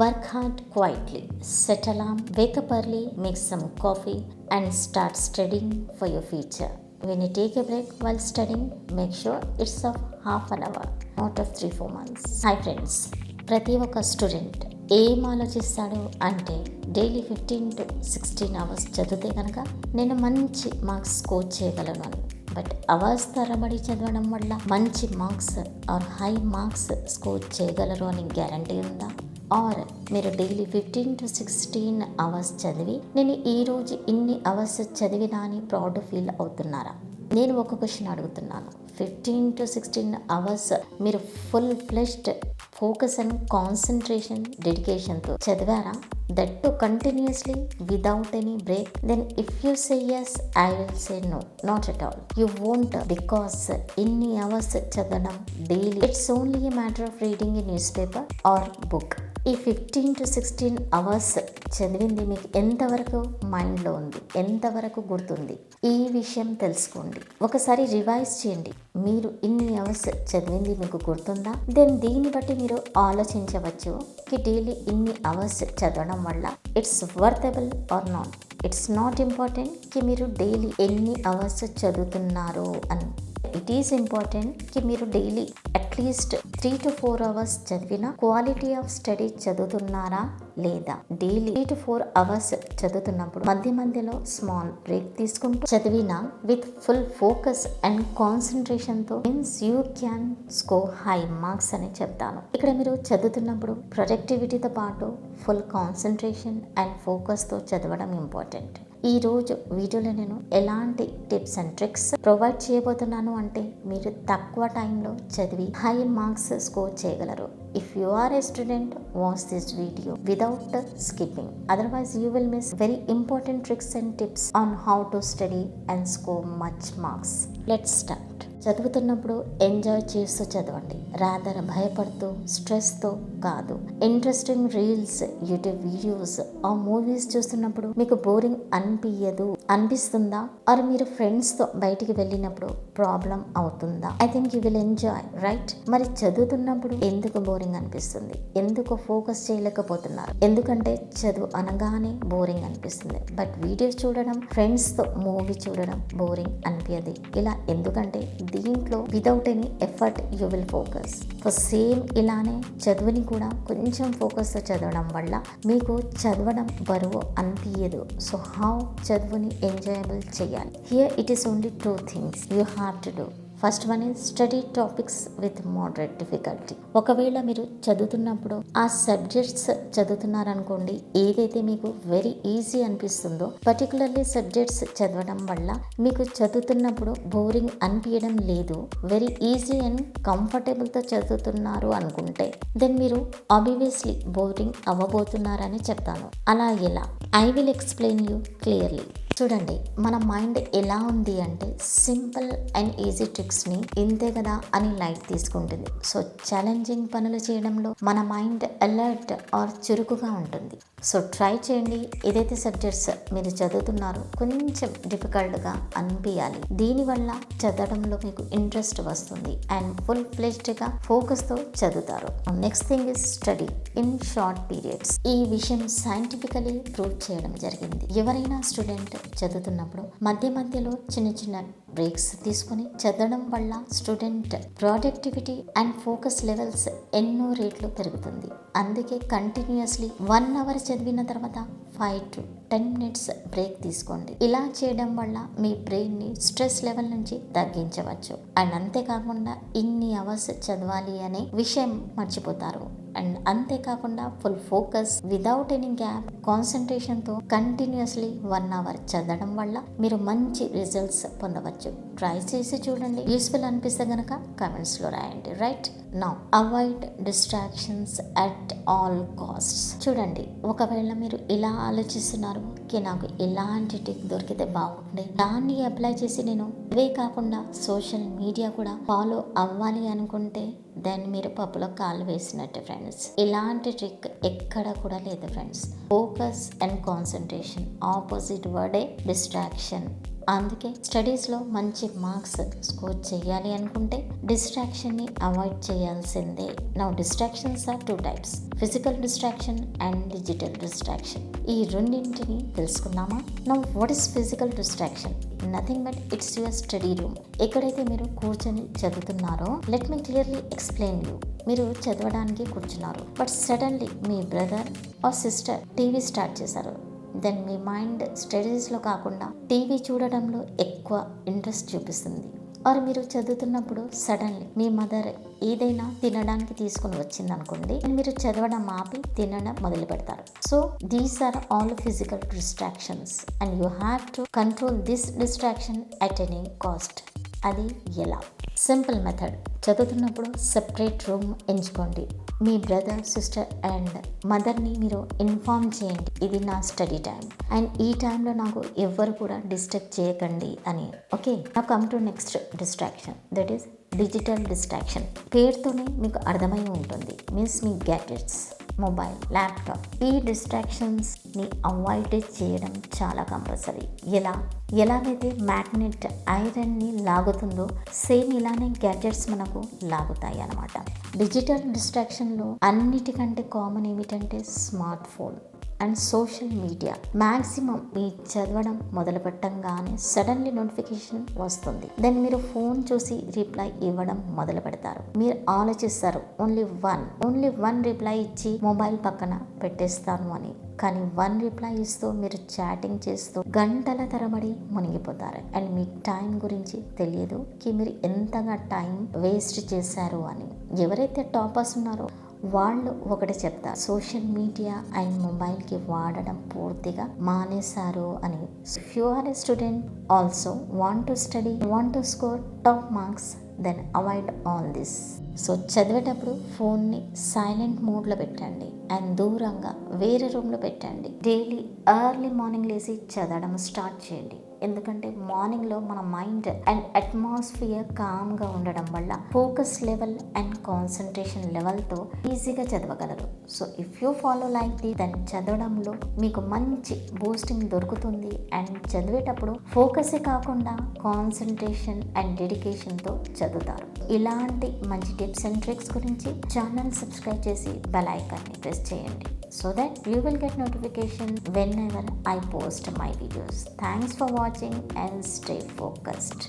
Work hard quietly set alarm wake up early make some coffee and start studying for your future when you take a break while studying make sure it's of half an hour out of three four months hi friends ప్రతి ఒక్క student ఏం ఆలోచిస్తాడు అంటే daily fifteen to sixteen hours చదివితే కనుక నేను మంచి marks score చేయగలను బట్ అవర్స్ తరబడి చదవడం వల్ల మంచి marks or high marks score చేయగలరు అని గ్యారంటీ ఉందా? ఆర్ మీరు daily fifteen to sixteen hours చదివి నేను ఈరోజు ఇన్ని అవర్స్ చదివినా అని ప్రౌడ్ ఫీల్ అవుతున్నారా? నేను ఒక క్వశ్చన్ అడుగుతున్నాను. ఫిఫ్టీన్ టు సిక్స్టీన్ అవర్స్ మీరు full fledged focus and concentration డెడికేషన్తో చదివారా? That too continuously without any break then if you say yes I will say no not at all you won't because ఇన్ని hours చదవడం daily it's only a matter of reading a newspaper or book ఈ fifteen to sixteen hours చదివింది మీకు ఎంతవరకు మైండ్లో ఉంది? ఎంతవరకు గుర్తుంది? ఈ విషయం తెలుసుకోండి. ఒకసారి రివైజ్ చేయండి. మీరు ఇన్ని అవర్స్ చదివింది మీకు గుర్తుందా? దెన్ దీన్ని బట్టి మీరు ఆలోచించవచ్చు కి డైలీ ఇన్ని అవర్స్ చదవడం వల్ల it's worthable or not it's not ఇంపార్టెంట్కి మీరు డైలీ ఎన్ని అవర్స్ చదువుతున్నారు అని. ఇట్ ఈస్ ఇంపార్టెంట్కి మీరు daily at least three to four hours చదివిన క్వాలిటీ ఆఫ్ స్టడీ చదువుతున్నారా లేదా? Daily three to four hours చదువుతున్నప్పుడు మధ్య మధ్యలో స్మాల్ బ్రేక్ తీసుకుంటూ చదివిన with full focus and కాన్సన్ట్రేషన్తో means you can score high marks అని చెప్తాను. ఇక్కడ మీరు చదువుతున్నప్పుడు ప్రొడక్టివిటీతో పాటు ఫుల్ కాన్సన్ట్రేషన్ అండ్ ఫోకస్తో చదవడం ఇంపార్టెంట్ ఈరోజు వీడియోలో నేను ఎలాంటి టిప్స్ అండ్ ట్రిక్స్ ప్రొవైడ్ చేయబోతున్నాను అంటే మీరు తక్కువ టైంలో చదివి హై మార్క్స్ స్కోర్ చేయగలరు. If you are a student watch this video without skipping otherwise you will miss very important tricks and tips on how to study and score much marks let start చదువుతున్నప్పుడు enjoy చేస్తూ చదవండి. Rather భయపడుతూ స్ట్రెస్తో కాదు. Interesting reels YouTube videos ఆ movies చూస్తున్నప్పుడు మీకు boring అన్ అనిపించదు అనిపిస్తుందా? ఆర్ మీరు ఫ్రెండ్స్తో బయటికి వెళ్ళినప్పుడు ప్రాబ్లం అవుతుందా? I think you will enjoy right మరి చదువుతున్నప్పుడు ఎందుకు బోరింగ్ అనిపిస్తుంది? ఎందుకు ఫోకస్ చేయలేకపోతున్నారు? ఎందుకంటే చదువు అనగానే బోరింగ్ అనిపిస్తుంది. బట్ వీడియోస్ చూడడం ఫ్రెండ్స్తో మూవీ చూడడం బోరింగ్ అనిపించదు ఇలా ఎందుకంటే దీంట్లో without any effort you will focus so same ఇలానే చదువుని కూడా కొంచెం ఫోకస్తో చదవడం వల్ల మీకు చదవడం బరువు అనిపించదు సో హౌ చదువుని ఎంజాయబుల్ చేయాలి. Here it is only two things you have to do first one is study topics with moderate difficulty ఒకవేళ మీరు చదువుతున్నప్పుడు ఆ సబ్జెక్ట్స్ చదువుతున్నారనుకోండి ఏదైతే మీకు వెరీ ఈజీ అనిపిస్తుందో పర్టికులర్లీ సబ్జెక్ట్స్ చదవడం వల్ల మీకు చదువుతున్నప్పుడు బోరింగ్ అనిపించడం లేదు. వెరీ ఈజీ అండ్ కంఫర్టబుల్తో చదువుతున్నారు అనుకుంటే దెన్ మీరు ఆబ్వియస్లీ బోరింగ్ అవ్వబోతున్నారని చెప్తాను. అలా ఎలా? I will explain you clearly చూడండి మన మైండ్ ఎలా ఉంది అంటే సింపుల్ అండ్ ఈజీ ట్రిక్స్ని ఇంతే కదా అని లైట్ తీసుకుంటుంది. సో ఛాలెంజింగ్ పనులు చేయడంలో మన మైండ్ అలర్ట్ ఆర్ చురుకుగా ఉంటుంది. సో ట్రై చేయండి. ఏదైతే సబ్జెక్ట్స్ మీరు చదువుతున్నారో కొంచెం డిఫికల్ట్గా అనిపించాలి దీనివల్ల చదవడంలో మీకు ఇంట్రెస్ట్ వస్తుంది అండ్ ఫుల్ ఫ్లెజ్డ్గా ఫోకస్తో చదువుతారు next thing is study in short periods ఈ విషయం సైంటిఫికలీ ప్రూవ్ చేయడం జరిగింది. ఎవరైనా స్టూడెంట్ చదువుతున్నప్పుడు మధ్య మధ్యలో చిన్న చిన్న బ్రేక్స్ తీసుకొని చదవడం వల్ల student productivity and focus levels ఎన్నో రేట్లు పెరుగుతుంది. అందుకే కంటిన్యూస్లీ వన్ అవర్ చదివిన తర్వాత five to ten minutes break తీసుకోండి. ఇలా చేయడం వల్ల మీ బ్రెయిన్ని స్ట్రెస్ లెవెల్ నుంచి తగ్గించవచ్చు. అండ్ అంతేకాకుండా ఇన్ని అవర్స్ చదవాలి అనే విషయం మర్చిపోతారు. అండ్ అంతేకాకుండా full focus without any gap కాన్సన్ట్రేషన్తో continuously one hour చదవడం వల్ల మీరు మంచి రిజల్ట్స్ పొందవచ్చు. ట్రై చేసి చూడండి. యూస్ఫుల్ అనిపిస్తే గనక కమెంట్స్లో రాయండి. Right? Now avoid distractions at all costs. చూడండి ఒకవేళ మీరు ఇలా ఆలోచిస్తున్నారు కి నాకు ఎలాంటి టెక్ దొరికితే బాగుండే. దాన్ని అప్లై చేసి నేను ఇవే కాకుండా సోషల్ మీడియా కూడా ఫాలో అవ్వాలి అనుకుంటే దాన్ని మీరు పప్పులో కాలు వేసినట్టు ఫ్రెండ్స్. ఇలాంటి ట్రిక్ ఎక్కడ కూడా లేదు friends. Focus and concentration opposite వర్డే distraction అందుకే స్టడీస్లో మంచి మార్క్స్ స్కోర్ చేయాలి అనుకుంటే డిస్ట్రాక్షన్ని అవాయిడ్ చేయాల్సిందే. Now distractions are two types physical distraction and digital distraction. ఈ రెండింటిని తెలుసుకుందామా? Now what is physical distraction? Nothing but it's your study room. ఎక్కడైతే మీరు కూర్చొని చదువుతున్నారో let me clearly explain you. మీరు చదవడానికి కూర్చున్నారు but suddenly me brother or sister TV start చేశారు. దెన్ మీ మైండ్ స్టడీస్లో కాకుండా టీవీ చూడడంలో ఎక్కువ ఇంట్రెస్ట్ చూపిస్తుంది. ఆర్ మీరు చదువుతున్నప్పుడు సడన్లీ మీ మదర్ ఏదైనా తినడానికి తీసుకుని వచ్చింది అనుకోండి మీరు చదవడం ఆపి తినడం మొదలు పెడతారు. So these are all physical distractions and you have to control this distraction at any cost అది ఎలా? సింపుల్ మెథడ్ చదువుతున్నప్పుడు సెపరేట్ రూమ్ ఎంచుకోండి. మీ బ్రదర్ సిస్టర్ అండ్ మదర్ని మీరు ఇన్ఫార్మ్ చేయండి. ఇది నా స్టడీ టైం అండ్ ఈ టైంలో నాకు ఎవ్వరు కూడా డిస్టర్బ్ చేయకండి అని. Okay now come to next distraction that is digital distraction పేరుతోనే మీకు అర్థమై ఉంటుంది. మీన్స్ మీ గ్యాడ్జెట్స్ మొబైల్ ల్యాప్టాప్ ఈ డిస్ట్రాక్షన్స్ని అవాయిడ్ చేయడం చాలా కంపల్సరీ ఎలా? ఎలాగైతే మ్యాగ్నెట్ ఐరన్ని లాగుతుందో సేమ్ ఇలానే గ్యాడ్జెట్స్ మనకు లాగుతాయి అన్నమాట. డిజిటల్ డిస్ట్రాక్షన్లో అన్నిటికంటే కామన్ ఏమిటంటే smart phone and social media. Maximum మీ చదవడం మొదలు పెట్టంగానే సడన్లీ నోటిఫికేషన్ వస్తుంది. దెన్ మీరు ఫోన్ చూసి రిప్లై ఇవ్వడం మొదలు పెడతారు మీరు ఆలోచిస్తారు only one only one reply ఇచ్చి మొబైల్ పక్కన పెట్టేస్తాను అని. కానీ వన్ రిప్లై ఇస్తూ మీరు చాటింగ్ చేస్తూ గంటల తరబడి మునిగిపోతారు. అండ్ మీ టైం గురించి తెలియదు. కి మీరు ఎంతగా టైం వేస్ట్ చేశారు అని. ఎవరైతే టాపర్స్ ఉన్నారో వాళ్ళు ఒకటి చెప్తారు. సోషల్ మీడియా అండ్ మొబైల్కి వాడడం పూర్తిగా మానేశారు అని. If you are a student also want to study want to score top marks then avoid all this so చదివేటప్పుడు ఫోన్ని సైలెంట్ మోడ్లో పెట్టండి. అండ్ దూరంగా వేరే రూమ్లో పెట్టండి. డైలీ ఎర్లీ మార్నింగ్ లేచి చదవడం స్టార్ట్ చేయండి. ఎందుకంటే మార్నింగ్లో మన మైండ్ అండ్ అట్మాస్ఫియర్ కామ్గా ఉండడం వల్ల ఫోకస్ లెవెల్ అండ్ కాన్సన్ట్రేషన్ లెవెల్తో ఈజీగా చదవగలరు. So if you follow like the దాన్ని చదవడంలో మీకు మంచి బూస్టింగ్ దొరుకుతుంది. అండ్ చదివేటప్పుడు ఫోకసే కాకుండా కాన్సన్ట్రేషన్ అండ్ డెడికేషన్తో చదువుతారు. ఇలాంటి మంచి టిప్స్ అండ్ ట్రిక్స్ గురించి ఛానల్ సబ్స్క్రైబ్ చేసి బెల్ ఐకాన్ని ప్రెస్ చేయండి so that you will get notification whenever I post my videos thanks for watching and stay focused